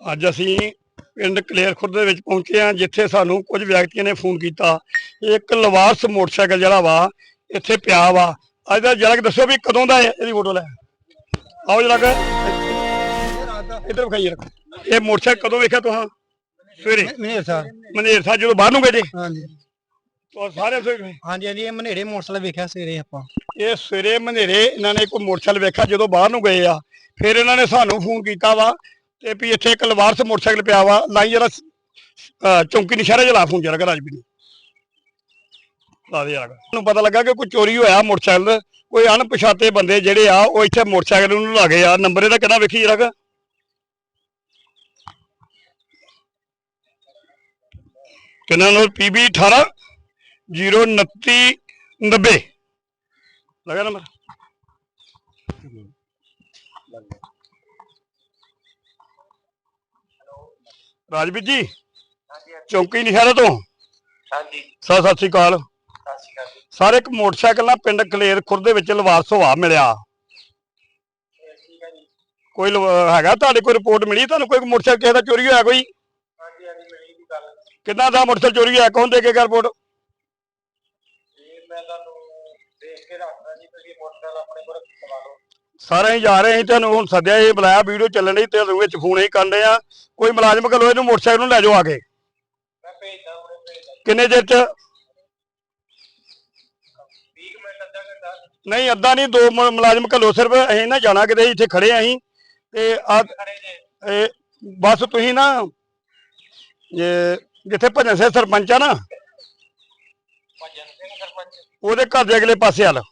ਅੱਜ ਅਸੀਂ ਪਿੰਡ ਕਲੇਰ ਖੁਰਦ ਦੇ ਵਿੱਚ ਪਹੁੰਚੇ ਹਾਂ ਜਿੱਥੇ ਸਾਨੂੰ ਕੁਝ ਵਿਅਕਤੀਆਂ ਨੇ ਫੋਨ ਕੀਤਾ। ਇੱਕ ਲਵਾਰਸ ਮੋਟਰਸਾਈਕਲ ਜਿਹੜਾ ਵਾ ਇੱਥੇ ਪਿਆ ਵਾ। ਅੱਜ ਦਾ ਜਰਾ ਦੱਸੋ ਵੀ ਕਦੋਂ ਦਾ ਹੈ ਇਹਦੀ ਫੋਟੋ ਲੈ। ਆਓ ਜਰਾ ਇੱਧਰ ਵਿਖਾਈਏ ਰੱਖੋ ਇਹ ਮੋਟਰਸਾਈਕਲ ਕਦੋਂ ਵੇਖਿਆ ਤੁਸੀਂ? ਸਵੇਰੇ? ਮਨੇਰ ਸਾਹਿਬ ਮਨੇਰ ਸਾਹਿਬ ਜਦੋਂ ਬਾਹਰ ਨੂੰ ਗਏ ਜੇ? ਹਾਂਜੀ। ਉਹ ਸਾਰੇ ਸਵੇਰੇ ਹਾਂਜੀ ਹਾਂਜੀ ਇਹ ਮਨੇਰੇ ਮੋਟਰਸਾਈਕਲ ਵੇਖਿਆ ਸਵੇਰੇ ਆਪਾਂ। ਇਹ ਸਵੇਰੇ ਮਨੇਰੇ ਇਹਨਾਂ ਨੇ ਕੋਈ ਮੋਟਰਸਾਈਕਲ ਵੇਖਿਆ ਜਦੋਂ ਬਾਹਰ ਨੂੰ ਗਏ ਆ। ਫਿਰ ਇਹਨਾਂ ਨੇ ਸਾਨੂੰ ਫੋਨ ਕੀਤਾ ਵਾ ਤੇ ਵੀ ਇੱਥੇ ਇੱਕ ਲਵਾਰਸ ਮੋਟਰਸਾਈਕਲ ਪਿਆ ਵਾ, ਲਾਈ ਜਰਾ ਅਹ ਚੌਂਕੀ ਨਿਸ਼ਾਰੇ ਜਲਾ ਫੋਨ ਜਰਾ ਰਾਜਵੀਰ ਨੂੰ ਲਾ ਦੇ ਯਾਰ। ਨੂੰ ਪਤਾ ਲੱਗਾ ਕਿ ਕੋਈ ਚੋਰੀ ਹੋਇਆ ਮੋਟਰਸਾਈਕਲ ਕੋਈ ਅਣਪਛਾਤੇ ਬੰਦੇ ਜਿਹੜੇ ਆ, ਉਹ ਇੱਥੇ ਮੋਟਰਸਾਈਕਲ ਨੂੰ ਲਾ ਗਏ ਆ। ਨੰਬਰ ਇਹਦਾ ਕਿੰਨਾ ਵੇਖੀ ਜਰਾ ਕਿੰਨਾ ਨੰਬਰ PB 18 029 90 ਲਗਾ ਨੰਬਰ? ਰਾਜਵੀਰ ਜੀ ਚੌਂਕੀ ਨਿਸ਼ਾਰੇ ਤੋਂ? ਹਾਂਜੀ। ਸਤਿ ਸਤਿ ਸ਼੍ਰੀ ਅਕਾਲ। ਸਤਿ ਸ਼੍ਰੀ ਅਕਾਲ ਜੀ। ਸਰ ਇੱਕ ਮੋਟਰਸਾਈਕਲ ਨਾਲ ਪਿੰਡ ਕਲੇਰ ਖੁਰਦ ਦੇ ਵਿੱਚ ਲਵਾਰਸ ਹੋਆ ਮਿਲਿਆ। ਇਹ ਠੀਕ ਹੈ ਜੀ। ਕੋਈ ਲਵ- ਹੈਗਾ ਤੁਹਾਡੇ ਕੋਈ ਰਿਪੋਰਟ ਮਿਲੀ? ਤੁਹਾਨੂੰ ਕੋਈ ਮੋਟਰਸਾਈਕਲ ਕਿਸੇ ਦਾ ਚੋਰੀ ਹੋਇਆ ਕੋਈ? ਹਾਂਜੀ ਹਾਂਜੀ ਮੇਰੀ ਵੀ ਗੱਲ। ਕਿੰਨਾ ਦਾ ਮੋਟਰਸਾਈਕਲ ਚੋਰੀ ਹੋਇਆ? ਕੌਣ ਦੇ ਕੇ ਗਿਆ ਰਿਪੋਰਟ? ਇਹ ਮੈਂ ਤੁਹਾਨੂੰ ਦੇਖ ਕੇ ਰੱਖਦਾ ਜੀ ਤੁਸੀਂ ਮੋਟਰਸਾਈਕਲ ਆਪਣੇ ਕੋਲ ਸਾਰੇ ਹੀ ਜਾ ਰਹੇ ਅਸੀਂ ਤੁਹਾਨੂੰ ਹੁਣ ਸੱਦਿਆ ਇਹ ਬੁਲਾਇਆ ਵੀਡੀਓ ਚੱਲਣ ਡਈ ਤੇ ਵਿੱਚ ਫੋਨ ਹੀ ਕਰਦੇ ਆ। ਕੋਈ ਮੁਲਾਜ਼ਮ ਕੋਲ ਇਹਨੂੰ ਮੋਟਰਸਾਈਕਲ ਨੂੰ ਲੈ ਜਾਓ ਆ ਕੇ। ਮੈਂ ਭੇਜਦਾ ਹੁਣੇ ਭੇਜਦਾ। ਜੀ ਕਿੰਨੇ ਚਿਰ ਚ? 20 ਕੁ ਮਿੰਟ ਅੱਧਾ ਘੰਟਾ। ਨਹੀਂ ਅੱਧਾ ਨਹੀਂ ਦੋ ਮੁ- ਮੁਲਾਜ਼ਮ ਘੱਲੋ ਸਿਰਫ ਅਸੀਂ ਨਾ ਜਾਣਾ ਕਿਤੇ ਇੱਥੇ ਖੜੇ ਆਂ ਅਸੀਂ। ਤੇ ਆ ਖੜੇ ਜੇ। ਇਹ ਬਸ ਤੁਸੀਂ ਨਾ ਇਹ ਜਿੱਥੇ ਭਜਨ ਸਿੰਘ ਸਰਪੰਚ ਆ ਨਾ ਭਜਨ ਸਿੰਘ ਸਰਪੰਚ। ਉਹਦੇ ਘਰ ਦੇ ਅਗਲੇ ਪਾਸੇ ਹਲ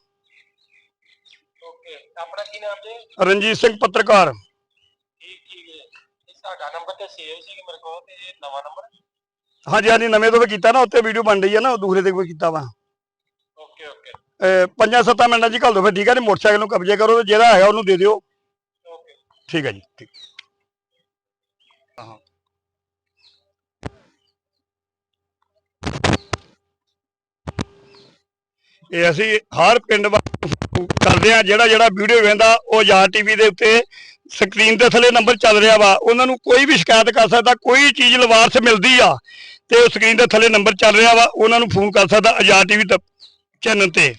ਆਪਣਾ ਕੀ ਨਾਮ ਜੀ? ਰਣਜੀਤ ਸਿੰਘ ਪੱਤਰਕਾਰ। ਠੀਕ ਠੀਕ ਹੈ। ਇਹ ਸਾਡਾ ਨੰਬਰ ਤੇ ਸੇਵ ਸੀ ਮੇਰੇ ਕੋਲ ਤੇ ਇਹ ਨਵਾਂ ਨੰਬਰ ਹਾਂਜੀ ਹਾਂਜੀ ਨਵੇਂ ਤੋਂ ਵੀ ਕੀਤਾ ਨਾ ਉੱਤੇ ਵੀਡੀਓ ਬਣ ਰਹੀ ਆ ਨਾ ਉਹ ਦੂਸਰੇ ਤੇ ਕੋਈ ਕੀਤਾ ਵਾ। ਓਕੇ ਓਕੇ ਪੰਜਾਂ ਸੱਤਾਂ ਮਿੰਟਾਂ ਹੀ ਘੱਲ ਦੋ ਫਿਰ ਠੀਕ ਹੈ ਜੀ? ਮੋਟਰਸਾਈਕਲ ਨੂੰ ਕਬਜ਼ੇ ਕਰੋ ਤੇ ਜਿਹੜਾ ਹੈਗਾ ਉਹਨੂੰ ਦੇ ਦਿਓ। ਓਕੇ ਠੀਕ ਹੈ ਜੀ ਠੀਕ। ਹਾਂ ਇਹ ਅਸੀਂ ਹਰ ਪਿੰਡ ਵਾਸਤੇ ਕਰਦੇ ਆ, ਜਿਹੜਾ ਜਿਹੜਾ ਵੀਡੀਓ ਵੇਖਦਾ, ਉਹ ਯਾਰ ਟੀਵੀ ਦੇ ਉੱਤੇ ਸਕਰੀਨ ਦੇ ਥੱਲੇ ਨੰਬਰ ਚੱਲ ਰਿਹਾ ਵਾ। ਉਹਨਾਂ ਨੂੰ ਕੋਈ ਵੀ ਸ਼ਿਕਾਇਤ ਕਰ ਸਕਦਾ, ਕੋਈ ਚੀਜ਼ ਲਵਾਰਸ ਮਿਲਦੀ ਆ ਤੇ ਉਹ ਸਕਰੀਨ ਦੇ ਥੱਲੇ ਨੰਬਰ ਚੱਲ ਰਿਹਾ ਵਾ, ਉਹਨਾਂ ਨੂੰ ਫੋਨ ਕਰ ਸਕਦਾ ਆਜ਼ਾਦ ਟੀਵੀ ਚੈਨਲ ਤੇ।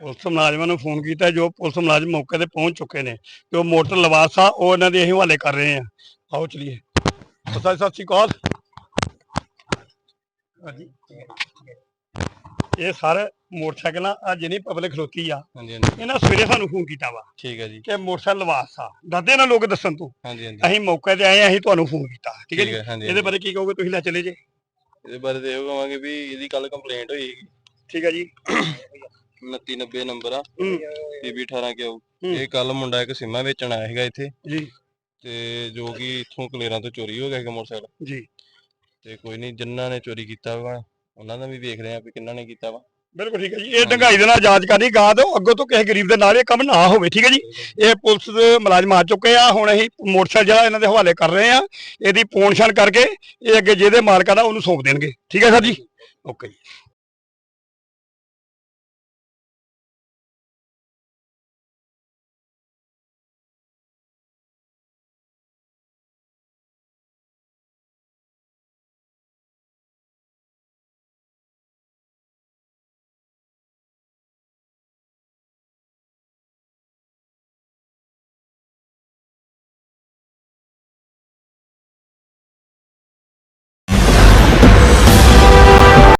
ਪੁਲਿਸ ਮੁਲਾਜ਼ਮਾਂ ਨੂੰ ਫੋਨ ਕੀਤਾ ਜੋ ਪੁਲਿਸ ਮੁਲਾਜ਼ਮ ਮੌਕੇ ਤੇ ਪਹੁੰਚ ਚੁੱਕੇ ਨੇ ਜੋ ਮੋਟਰ ਲਵਾਸ ਉਹ ਇਹਨਾਂ ਦੇ ਅਸੀਂ ਹਵਾਲੇ ਕਰ ਰਹੇ ਆ ਆਓ ਚਲੀਏ। ਸਤਿ ਸਤਿ ਸ਼੍ਰੀ ਅਕਾਲ। ਹਾਂਜੀ। ਇਹ ਸਾਰੇ ਮੋਟਰਸਾਈਕਲਾਂ ਆ ਜਿਹਨੀ ਪਬਲਿਕ ਖਲੋਤੀ ਆ। ਹਾਂਜੀ ਹਾਂਜੀ। ਇਹਨਾਂ ਸਵੇਰੇ ਸਾਨੂੰ ਫੋਨ ਕੀਤਾ ਵਾ ਠੀਕ ਹੈ ਜੀ। ਕਿ ਮੋਟਰਸਾਈਕਲ ਲਵਾਸ ਆ। ਦੱਸਦੇ ਨਾ ਲੋਕ ਦੱਸਣ ਤੋਂ। ਹਾਂਜੀ ਹਾਂਜੀ। ਅਸੀਂ ਮੌਕੇ ਤੇ ਆਏ ਆ, ਅਸੀਂ ਤੁਹਾਨੂੰ ਫੋਨ ਕੀਤਾ। ਠੀਕ ਹੈ ਜੀ? ਇਹਦੇ ਬਾਰੇ ਕੀ ਕਹੋਗੇ? ਤੁਸੀਂ ਲੈ ਚਲੇ ਜੇ। ਇਹਦੇ ਬਾਰੇ ਤੇ ਇਹ ਕਹਾਂਗੇ ਵੀ ਇਹਦੀ ਕੱਲ ਕੰਪਲੇਂਟ ਹੋਈ। ਠੀਕ ਹੈ ਜੀ। 2990 ਨੰਬਰ ਆ। ਹੂੰ, ਪੀਬੀ 18 ਕਿਉ? ਹੂੰ। ਇਹ ਕੱਲ ਮੁੰਡਾ ਇੱਕ ਸਿਮਾ ਵੇਚਣ ਆਇਆ ਸੀਗਾ ਇੱਥੇ। ਜੀ। ਤੇ ਜੋ ਕਿ ਇੱਥੋਂ ਕਲੇਰਾਂ ਤੋਂ ਚੋਰੀ ਹੋ ਗਿਆ ਸੀਗਾ ਮੋਟਰਸਾਈਕਲ। ਜੀ। ਤੇ ਕੋਈ ਨਹੀਂ ਜਿਨ੍ਹਾਂ ਨੇ ਚੋਰੀ ਕੀਤਾ ਵਾ ਉਹਨਾਂ ਦਾ ਵੀ ਵੇਖ ਰਹੇ ਆ ਵੀ ਕਿੰਨਾਂ ਨੇ ਕੀਤਾ ਵਾ। ਬਿਲਕੁਲ ਠੀਕ ਹੈ ਜੀ। ਇਹ ਡੰਗਾਈ ਦੇ ਨਾਲ ਜਾਂਚ ਕਰਨੀ ਗਾਂ ਤੋਂ ਅੱਗੋਂ ਤੋਂ ਕਿਸੇ ਗਰੀਬ ਦੇ ਨਾਲ ਇਹ ਕੰਮ ਨਾ ਹੋਵੇ ਠੀਕ ਹੈ ਜੀ? ਇਹ ਪੁਲਿਸ ਦੇ ਮੁਲਾਜ਼ਮ ਆ ਚੁੱਕੇ ਆ। ਹੁਣ ਅਸੀਂ ਮੋਟਰਸਾਈਕਲ ਜਿਹੜਾ ਇਹਨਾਂ ਦੇ ਹਵਾਲੇ ਕਰ ਰਹੇ ਆ ਇਹਦੀ ਪੋਣਛਾਣ ਕਰਕੇ ਇਹ ਅੱਗੇ ਜਿਹਦੇ ਮਾਲਕਾਂ ਦਾ ਉਹਨੂੰ ਸੌਂਪ ਦੇਣਗੇ। ਠੀਕ ਹੈ ਸਰ ਜੀ? ਓਕੇ ਜੀ।